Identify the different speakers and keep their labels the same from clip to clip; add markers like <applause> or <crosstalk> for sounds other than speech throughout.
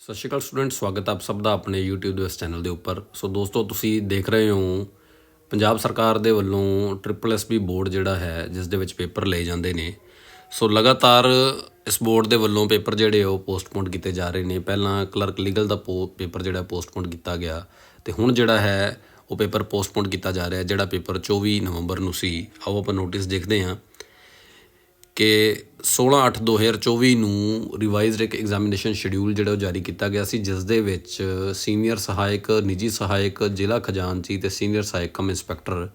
Speaker 1: ਸਤਿ ਸ਼੍ਰੀ ਅਕਾਲ ਸਟੂਡੈਂਟ, ਸਵਾਗਤ ਆਪ ਸਭ ਦਾ ਆਪਣੇ YouTube ਦੇ ਇਸ ਚੈਨਲ ਦੇ ਉੱਪਰ। ਸੋ ਦੋਸਤੋ, ਤੁਸੀਂ ਦੇਖ ਰਹੇ ਹੋ, ਪੰਜਾਬ ਸਰਕਾਰ ਦੇ ਵੱਲੋਂ ਟ੍ਰਿਪਲ ਐਸਪੀ ਬੋਰਡ ਜਿਹੜਾ ਹੈ, ਜਿਸ ਦੇ ਵਿੱਚ ਪੇਪਰ ਲਏ ਜਾਂਦੇ ਨੇ। ਸੋ ਲਗਾਤਾਰ ਇਸ ਬੋਰਡ ਦੇ ਵੱਲੋਂ ਪੇਪਰ ਜਿਹੜੇ ਉਹ ਪੋਸਟਪੋਨ ਕੀਤੇ ਜਾ ਰਹੇ ਨੇ। ਪਹਿਲਾਂ ਕਲਰਕ ਲੀਗਲ ਦਾ ਪੋ- ਪੇਪਰ ਜਿਹੜਾ ਪੋਸਟਪੋਨ ਕੀਤਾ ਗਿਆ ਤੇ ਹੁਣ ਜਿਹੜਾ ਹੈ, ਉਹ ਪੇਪਰ ਪੋਸਟਪੋਨ ਕੀਤਾ ਜਾ ਰਿਹਾ, ਜਿਹੜਾ ਪੇਪਰ 24 ਨਵੰਬਰ ਨੂੰ ਸੀ। ਆਓ ਆਪਾਂ ਨੋਟਿਸ ਦੇਖਦੇ ਹਾਂ। ਕਿ 16/8/2024 ਨੂੰ ਰਿਵਾਈਜ਼ਡ ਇੱਕ ਐਗਜ਼ਾਮੀਨੇਸ਼ਨ ਸ਼ਡਿਊਲ ਜਿਹੜਾ ਉਹ ਜਾਰੀ ਕੀਤਾ ਗਿਆ ਸੀ, ਜਿਸ ਦੇ ਵਿੱਚ ਸੀਨੀਅਰ ਸਹਾਇਕ, ਨਿੱਜੀ ਸਹਾਇਕ, ਜ਼ਿਲ੍ਹਾ ਖਜ਼ਾਨਚੀ ਤੇ ਸੀਨੀਅਰ ਸਹਾਇਕ ਕਮ ਇੰਸਪੈਕਟਰ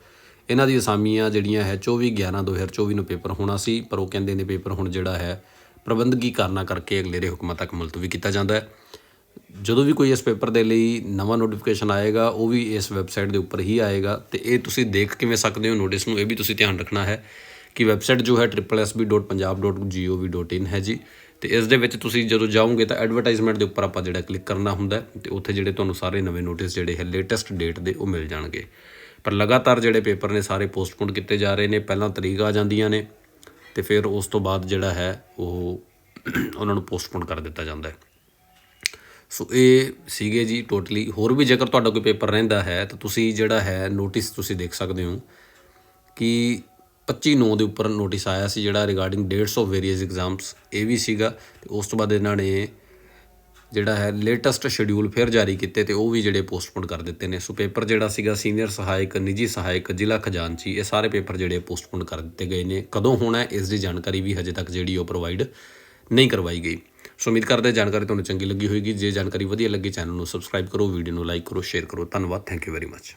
Speaker 1: ਇਹਨਾਂ ਦੀ ਅਸਾਮੀਆਂ ਜਿਹੜੀਆਂ ਹੈ 24/11/2024 ਨੂੰ ਪੇਪਰ ਹੋਣਾ ਸੀ, ਪਰ ਉਹ ਕਹਿੰਦੇ ਨੇ ਪੇਪਰ ਹੁਣ ਜਿਹੜਾ ਹੈ, ਪ੍ਰਬੰਧਕੀ ਕਾਰਨਾਂ ਕਰਕੇ ਅਗਲੇਰੇ ਹੁਕਮਾਂ ਤੱਕ ਮੁਲਤਵੀ ਕੀਤਾ ਜਾਂਦਾ ਹੈ। ਜਦੋਂ ਵੀ ਕੋਈ ਇਸ ਪੇਪਰ ਦੇ ਲਈ ਨਵਾਂ ਨੋਟੀਫਿਕੇਸ਼ਨ ਆਏਗਾ, ਉਹ ਵੀ ਇਸ ਵੈਬਸਾਈਟ ਦੇ ਉੱਪਰ ਹੀ ਆਏਗਾ ਤੇ ਇਹ ਤੁਸੀਂ ਦੇਖ ਕਿਵੇਂ ਸਕਦੇ ਹੋ ਨੋਟਿਸ ਨੂੰ ਇਹ ਵੀ ਤੁਸੀਂ ਧਿਆਨ ਰੱਖਣਾ ਹੈ। ਕਿ ਵੈਬਸਾਈਟ ਜੋ ਹੈ www.punjab.gov.in ਹੈ ਜੀ। ਤੇ ਇਸ ਦੇ ਵਿੱਚ ਤੁਸੀਂ ਜਦੋਂ ਜਾਓਗੇ ਤਾਂ ਐਡਵਰਟਾਈਜ਼ਮੈਂਟ ਦੇ ਉੱਪਰ ਆਪਾਂ ਜਿਹੜਾ ਕਲਿੱਕ ਕਰਨਾ ਹੁੰਦਾ ਹੈ ਤੇ ਉੱਥੇ ਜਿਹੜੇ ਤੁਹਾਨੂੰ ਸਾਰੇ ਨਵੇਂ ਨੋਟਿਸ ਜਿਹੜੇ ਹੈ ਲੇਟੈਸਟ ਡੇਟ ਦੇ ਉਹ ਮਿਲ ਜਾਣਗੇ। ਪਰ ਲਗਾਤਾਰ ਜਿਹੜੇ ਪੇਪਰ ਨੇ ਸਾਰੇ ਪੋਸਟਪੋਨ ਕੀਤੇ ਜਾ ਰਹੇ ਨੇ, ਪਹਿਲਾਂ ਤਰੀਕ ਆ ਜਾਂਦੀਆਂ ਨੇ ਤੇ ਫਿਰ ਉਸ ਤੋਂ ਬਾਅਦ ਜਿਹੜਾ ਹੈ ਉਹ <clears throat> ਉਹਨਾਂ ਨੂੰ ਪੋਸਟਪੋਨ ਕਰ ਦਿੱਤਾ ਜਾਂਦਾ ਹੈ। ਸੋ ਇਹ ਸੀਗੇ ਜੀ ਟੋਟਲੀ ਹੋਰ ਵੀ ਜੇਕਰ ਤੁਹਾਡਾ ਕੋਈ ਪੇਪਰ ਰਹਿੰਦਾ ਹੈ ਤਾਂ ਤੁਸੀਂ ਜਿਹੜਾ ਹੈ ਨੋਟਿਸ ਤੁਸੀਂ ਦੇਖ ਸਕਦੇ ਹੋ ਕਿ 25 9 ਦੇ ਉੱਪਰ ਨੋਟਿਸ ਆਇਆ ਸੀ ਜਿਹੜਾ regarding dates of various exams ਇਹ ਵੀ ਸੀਗਾ ਤੇ ਉਸ ਤੋਂ ਬਾਅਦ ਇਹਨਾਂ ਨੇ ਜਿਹੜਾ ਹੈ ਲੇਟੈਸਟ ਸ਼ਡਿਊਲ ਫਿਰ ਜਾਰੀ ਕੀਤੇ ਤੇ ਉਹ ਵੀ ਜਿਹੜੇ ਪੋਸਟਪੋਨ ਕਰ ਦਿੱਤੇ ਨੇ। ਸੋ ਪੇਪਰ ਜਿਹੜਾ ਸੀਗਾ ਸੀਨੀਅਰ ਸਹਾਇਕ, ਨਿੱਜੀ ਸਹਾਇਕ, ਜ਼ਿਲ੍ਹਾ ਖਜ਼ਾਨਚੀ ਇਹ ਸਾਰੇ ਪੇਪਰ ਜਿਹੜੇ ਪੋਸਟਪੋਨ ਕਰ ਦਿੱਤੇ ਗਏ ਨੇ। ਕਦੋਂ ਹੋਣਾ ਹੈ, ਇਸ ਦੀ ਜਾਣਕਾਰੀ ਵੀ ਹਜੇ ਤੱਕ ਜਿਹੜੀ ਉਹ ਪ੍ਰੋਵਾਈਡ ਨਹੀਂ ਕਰਵਾਈ ਗਈ। ਸੋ ਉਮੀਦ ਕਰਦੇ ਜਾਣਕਾਰੀ ਤੁਹਾਨੂੰ ਚੰਗੀ ਲੱਗੀ ਹੋਵੇਗੀ ਜੇ ਜਾਣਕਾਰੀ ਵਧੀਆ ਲੱਗੀ ਚੈਨਲ ਨੂੰ ਸਬਸਕ੍ਰਾਈਬ ਕਰੋ ਵੀਡੀਓ ਨੂੰ ਲਾਈਕ ਕਰੋ ਸ਼ੇਅਰ ਕਰੋ। ਧੰਨਵਾਦ ਥੈਂਕ ਯੂ ਵੈਰੀ ਮੱਚ